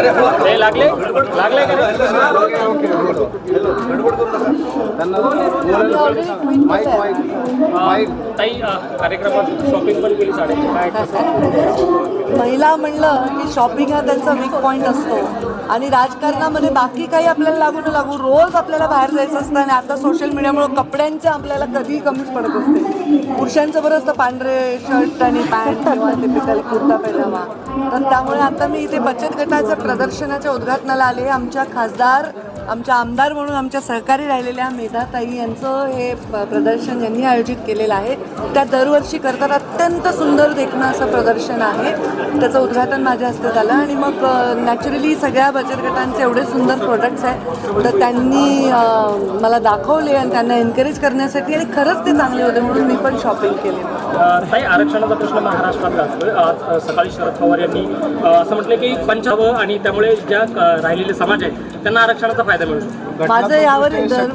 ते लागले लागले कार्यक्रमात शॉपिंग पण केली काय महिला म्हणलं की शॉपिंग हा त्यांचा वीक पॉईंट असतो. आणि राजकारणामध्ये बाकी काही आपल्याला लागू न लागू रोज आपल्याला बाहेर जायचं असतं आणि आता सोशल मीडियामुळे कपड्यांचे आपल्याला कधीही कमीच पडत असते. पुरुषांचं बरं असतं पांढरे शर्ट आणि पॅन्ट किंवा टिपिकल कुर्ता पैजामा. तर त्यामुळे आता मी इथे बचत गटाच्या प्रदर्शनाच्या उद्घाटनाला आले आमच्या खासदार आमच्या आमदार म्हणून आमच्या सहकारी राहिलेल्या मेधाताई यांचं हे प्रदर्शन यांनी आयोजित केलेलं आहे. त्या दरवर्षी करतात अत्यंत सुंदर देखणं असं प्रदर्शन आहे. त्याचं उद्घाटन माझ्या हस्ते झालं आणि मग नॅचरली सगळ्या बचत गटांचे एवढे सुंदर प्रोडक्ट्स आहेत. तर त्यांनी मला दाखवले आणि त्यांना एनकरेज करण्यासाठी आणि खरंच ते चांगले होते म्हणून मी पण शॉपिंग केली. आरक्षणाचा प्रश्न महाराष्ट्रात गाजतोय आज सकाळी शरद पवार यांनी असं म्हटलं की पंचावं आणि त्यामुळे ज्या राहिलेले समाज आहेत त्यांना आरक्षणाचा फायदा मिळू शकतो. माझं यावर दर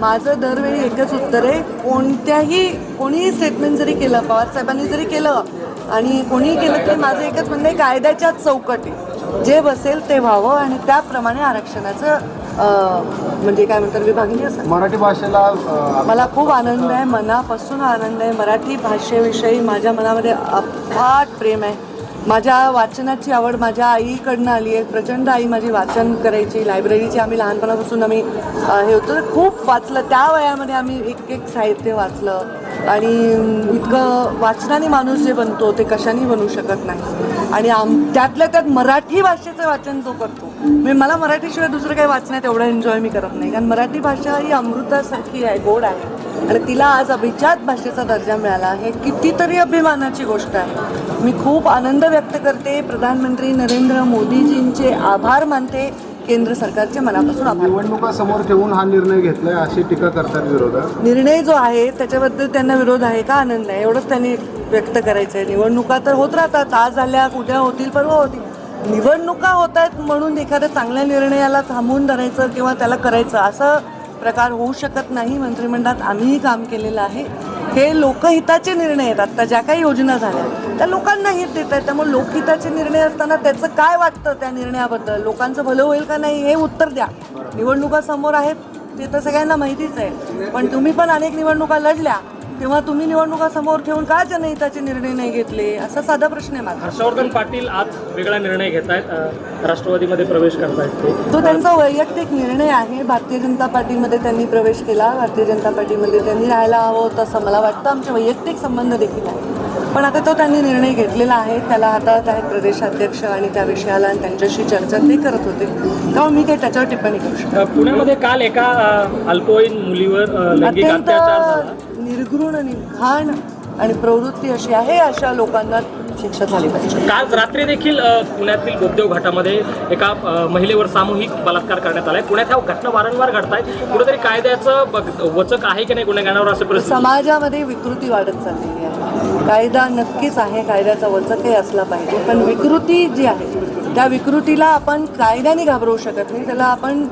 माझं दरवेळी एकच उत्तर आहे कोणत्याही कोणीही स्टेटमेंट जरी केलं पवार साहेबांनी जरी केलं आणि कोणीही केलं तरी माझं एकच म्हणणं आहे कायद्याच्याच चौकटी जे बसेल ते व्हावं आणि त्याप्रमाणे आरक्षणाचं अं, म्हणजे काय म्हणतात विभागणी असं मराठी भाषेला अ, मला खूप आनंद आहे मनापासून आनंद आहे. मराठी भाषेविषयी माझ्या मनामध्ये अफाट प्रेम आहे. माझ्या वाचनाची आवड माझ्या आईकडनं आली आहे. प्रचंड आई माझी वाचन करायची. लायब्ररीची आम्ही लहानपणापासून आम्ही हे होतं. खूप वाचलं. त्या वयामध्ये आम्ही एक एक साहित्य वाचलं. आणि इतकं वाचनाने माणूस जे बनतो ते कशाने बनू शकत नाही. आणि आम त्यातल्या त्यात मराठी भाषेचं वाचन तो करतो. म्हणजे मला मराठीशिवाय दुसरं काही वाचण्यात एवढं एन्जॉय मी करत नाही. कारण मराठी भाषा ही अमृतासारखी आहे गोड आहे. आणि तिला आज अभिजात भाषेचा दर्जा मिळाला हे कितीतरी अभिमानाची गोष्ट आहे. मी खूप आनंद व्यक्त करते. प्रधानमंत्री नरेंद्र मोदीजींचे आभार मानते. केंद्र सरकारचे मनापासून आभार. निवडणुका समोर ठेवून हा निर्णय घेतलाय अशी टीका करतात विरोधक? निर्णय जो आहे त्याच्याबद्दल त्यांना विरोध आहे का आनंद आहे एवढंच त्यांनी व्यक्त करायचं आहे निवडणुका तर होत राहतात. आज झाल्या उद्या होतील परवा होतील. निवडणुका होत आहेत म्हणून एखाद्या चांगल्या निर्णयाला थांबवून धरायचं किंवा त्याला करायचं असं प्रकार होऊ शकत नाही मंत्रिमंडळात. आम्हीही काम केलेलं आहे. हे लोकहिताचे निर्णय आहेत. आता ज्या काही योजना झाल्या त्या लोकांना हित देत आहेत त्यामुळे लोकहिताचे निर्णय असताना त्याचं काय वाटतं त्या निर्णयाबद्दल? लोकांचं भलं होईल का नाही हे उत्तर द्या. निवडणुका समोर आहेत ते तर सगळ्यांना माहितीच आहे. पण तुम्ही पण अनेक निवडणुका लढल्या तेव्हा तुम्ही निवडणुका समोर ठेवून का जनहिताचे निर्णय नाही घेतले? असा साधा प्रश्न आहे माझा. हर्षवर्धन पाटील आज वेगळा निर्णय घेत आहेत राष्ट्रवादीमध्ये प्रवेश करतायत ते. तो त्यांचा वैयक्तिक निर्णय आहे. भारतीय जनता पार्टीमध्ये त्यांनी प्रवेश केला. भारतीय जनता पार्टीमध्ये त्यांनी राहायला हवं होतं असं मला वाटतं. आमचे वैयक्तिक संबंध देखील आहे पण आता तो त्यांनी निर्णय घेतलेला आहे. त्याला हातात आहेत प्रदेशाध्यक्ष आणि त्या विषयाला आणि त्यांच्याशी चर्चा ते करत होते. त्यामुळे मी काही त्याच्यावर टिप्पणी करू शकतो पुण्यामध्ये काल एका अल्पवयीन मुलीवर अत्यंत निर्घृण आणि घाण आणि प्रवृत्ती अशी आहे अशा लोकांना शिक्षा झाली पाहिजे. काल रात्री देखील पुण्यातील बोद्धेव घाटामध्ये एका महिलेवर सामूहिक बलात्कार करण्यात आलाय. पुण्यात ह्या घटना वारंवार घडतायत. कुठेतरी कायद्याचं बग- वचक आहे की नाही गुन्हेगारांवर असे समाजामध्ये विकृती वाढत चाललेली आहे. कायदा नक्कीच आहे कायद्याचा वचकही असला पाहिजे. पण विकृती जी आहे त्या विकृतीला आपण कायद्याने घाबरवू शकत नाही. त्याला आपण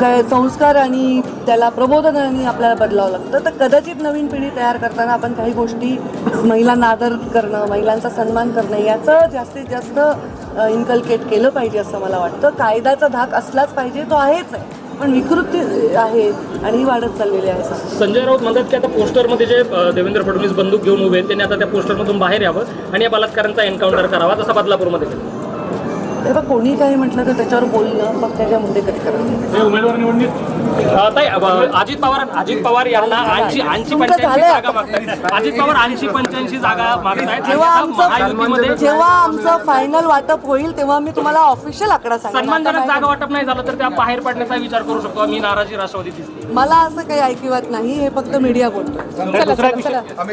काय संस्कार आणि त्याला प्रबोधनाने आपल्याला बदलावं लागतं. तर कदाचित नवीन पिढी तयार करताना आपण काही गोष्टी महिलांना आदर करणं महिलांचा सन्मान करणं याचं जास्तीत जास्त इन्कल्केट केलं पाहिजे असं मला वाटतं. कायद्याचा धाक असलाच पाहिजे तो आहेच आहे. पण विकृती आहे आणि ही वाढत चाललेली आहे संजय राऊत म्हणतात की आता पोस्टरमध्ये जे देवेंद्र फडणवीस बंदूक घेऊन उभे त्यांनी आता त्या पोस्टरमधून बाहेर यावं आणि या बलात्कारांचा एन्काउंटर करावा तसा बदलापूरमध्ये. तेव्हा कोणी काही म्हटलं तर त्याच्यावर बोलणं मग त्याच्या मुद्दे कट करायचे उमेदवार निवडणूक. अजित पवार अजित पवार यांना ऐंशी ऐंशी पंच्याऐंशी जागा मागतायत अजित पवार ऐंशी पंच्याऐंशी जागा मागतायत जेव्हा आमचं जेव्हा आमचं फायनल वाटप होईल तेव्हा मी तुम्हाला ऑफिशियल आकडा सांगेन. सन्मानजनक जागा वाटप नाही झालं तर त्या बाहेर पडण्याचा विचार करू शकतो. मी नाराजी राष्ट्रवादी दिसते. मला असं काही ऐकिवत नाही हे फक्त मीडिया बोलतो